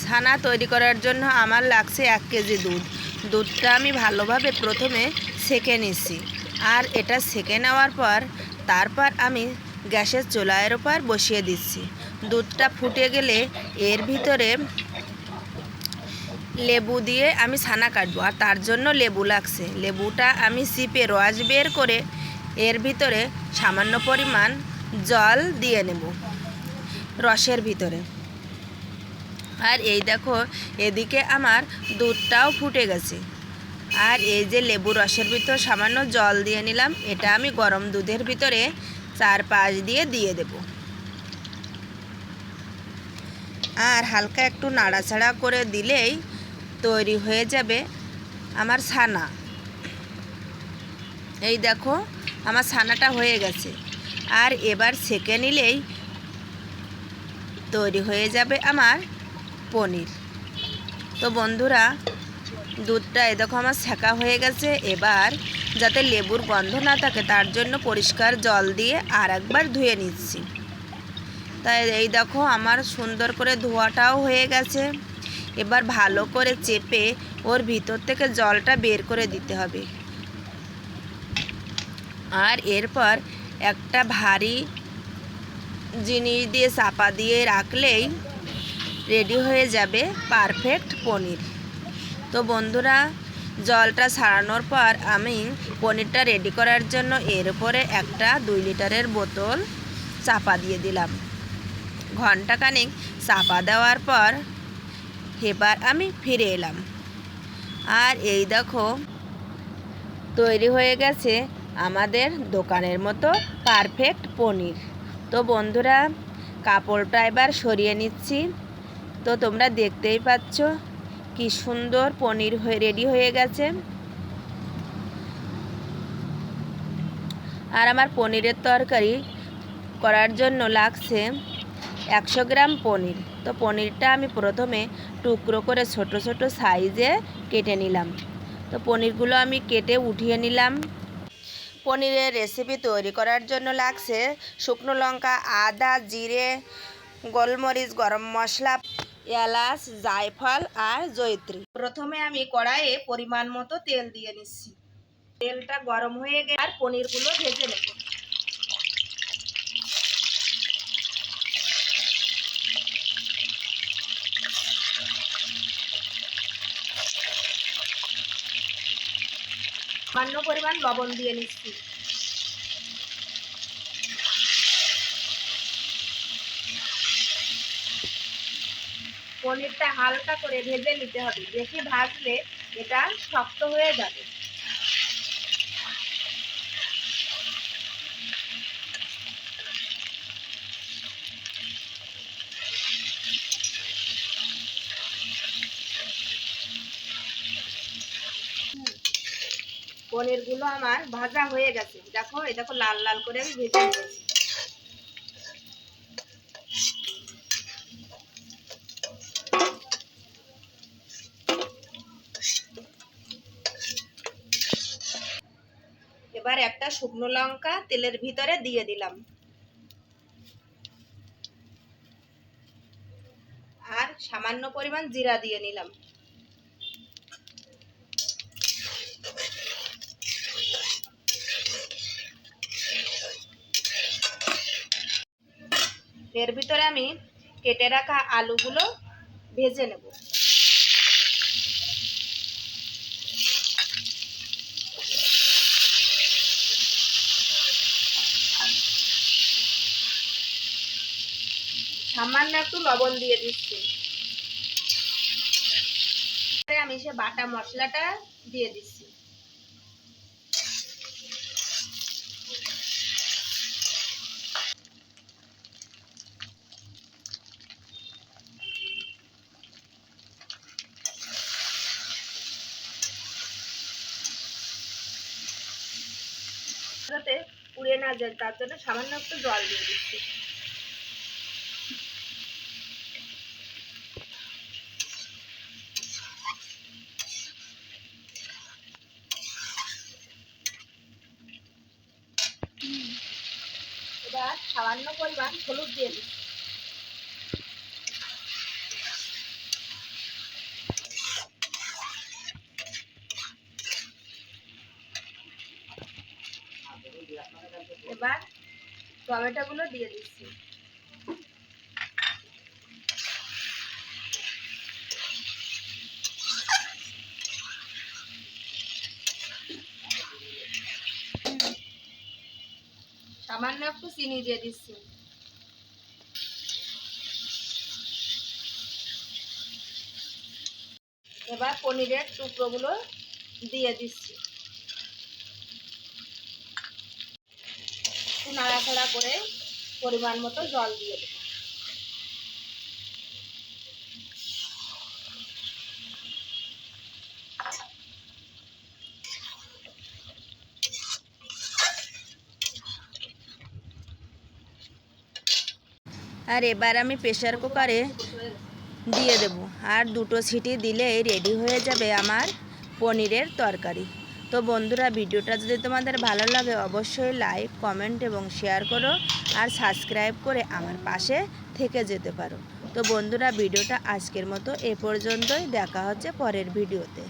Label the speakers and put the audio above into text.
Speaker 1: ছানা তৈরি করার জন্য আমার লাগছে এক কেজি দুধ। দুধটা আমি ভালোভাবে প্রথমে সেকে নিচ্ছি আর এটা সেকে নেওয়ার পর তারপর আমি গ্যাসের চুলায়ের ওপর বসিয়ে দিচ্ছি। দুধটা ফুটে গেলে এর ভিতরে লেবু দিয়ে আমি ছানা কাটবো। আর তার জন্য লেবু লাগছে। লেবুটা আমি চিপে রস বের করে এর ভিতরে সামান্য পরিমাণ জল দিয়ে নেব রসের ভিতরে। আর এই দেখো, এদিকে আমার দুধটাও ফুটে গেছে। আর এই যে লেবু রসের ভিতর সামান্য জল দিয়ে নিলাম, এটা আমি গরম দুধের ভিতরে চার পাঁচ দিয়ে দিয়ে দেব। আর হালকা একটু নাড়াচাড়া করে দিলেই তৈরি হয়ে যাবে আমার ছানা। এই দেখো, আমার ছানাটা হয়ে গেছে। আর এবার সেকে নিলেই তৈরি হয়ে যাবে আমার পনির। তো বন্ধুরা, দুধটা এ দেখো আমার সেকা হয়ে গেছে। এবার যাতে লেবুর গন্ধ না থাকে, তার জন্য পরিষ্কার জল দিয়ে আর একবার ধুয়ে নিচ্ছি। তাই এই দেখো আমার সুন্দর করে ধোয়াটাও হয়ে গেছে। এবার ভালো করে চেপে ওর ভিতর থেকে জলটা বের করে দিতে হবে। আর এরপর একটা ভারী জিনিস দিয়ে চাপা দিয়ে রাখলেই রেডি হয়ে যাবে পারফেক্ট পনির। তো বন্ধুরা, জলটা ছাড়ানোর পর আমি পনিরটা রেডি করার জন্য এর উপরে একটা দুই লিটারের বোতল চাপা দিয়ে দিলাম। ঘন্টাখানিক চাপা দেওয়ার পর এবার আমি ফিরে এলাম। আর এই দেখো, তৈরি হয়ে গেছে আমাদের দোকানের মতো পারফেক্ট পনির। তো বন্ধুরা, কাপড়টা এবার সরিয়ে নিচ্ছি। তো তোমরা দেখতেই পাচ্ছ কি সুন্দর পনির হয়ে রেডি হয়ে গেছে। আর আমার পনিরের তরকারি করার জন্য লাগছে একশো গ্রাম পনির। তো পনিরটা আমি প্রথমে টুকরো করে ছোট ছোট সাইজে কেটে নিলাম। তো পনিরগুলো আমি কেটে উঠিয়ে নিলাম। পনিরের রেসিপি তৈরি করার জন্য লাগছে শুকনো লঙ্কা, আদা, জিরে, গোলমরিচ, গরম মশলা এলাচ, জায়ফল আর জয়ত্রী। প্রথমে আমি কড়াইয়ে পরিমাণ মতো তেল দিয়ে নিচ্ছি। তেলটা গরম হয়ে গেলে আর পনিরগুলো ভেজে নেব। সামান্য পরিমাণ লবণ দিয়ে নিচ্ছি। পনিরটা হালকা করে ভেজে নিতে হবে। বেশি ভাজলে এটা শক্ত হয়ে যাবে। পনিরগুলো আমার ভাজা হয়ে গেছে। দেখো এই দেখো লাল লাল করে আমি ভেজে নিয়েছি। এবার একটা শুকনো লঙ্কা তেলের ভিতরে দিয়ে দিলাম। আর সামান্য পরিমাণ জিরা দিয়ে নিলাম। এর ভিতরে আমি কেটে রাখা আলুগুলো ভেজে নেব। সামান্য একটু লবণ দিয়ে দিচ্ছি। আমি সে বাটা মশলাটা দিয়ে দিচ্ছি। পুড়ে না যায়, তার জন্য সামান্য একটু জল দিয়ে দিচ্ছি। সামান্য পরিমাণ হলুদ দিয়ে দিই। এবার টমেটোগুলো দিয়ে দিচ্ছি। সামান্য একটু চিনি দিয়ে দিচ্ছি। এবার পনিরের টুকরোগুলো দিয়ে দিচ্ছি। একটু নাড়াচাড়া করে পরিমাণ মতো জল দিয়ে দেবো আর এবার আমি প্রেশার কুকারে দিয়ে দেব। আর দুটো সিটি দিলেই রেডি হয়ে যাবে আমার পনিরের তরকারি। তো বন্ধুরা, ভিডিওটা যদি তোমাদের ভালো লাগে অবশ্যই লাইক কমেন্ট এবং শেয়ার করো আর সাবস্ক্রাইব করে আমার পাশে থেকে যেতে পারো। তো বন্ধুরা, ভিডিওটা আজকের মতো এ পর্যন্তই। দেখা হচ্ছে পরের ভিডিওতে।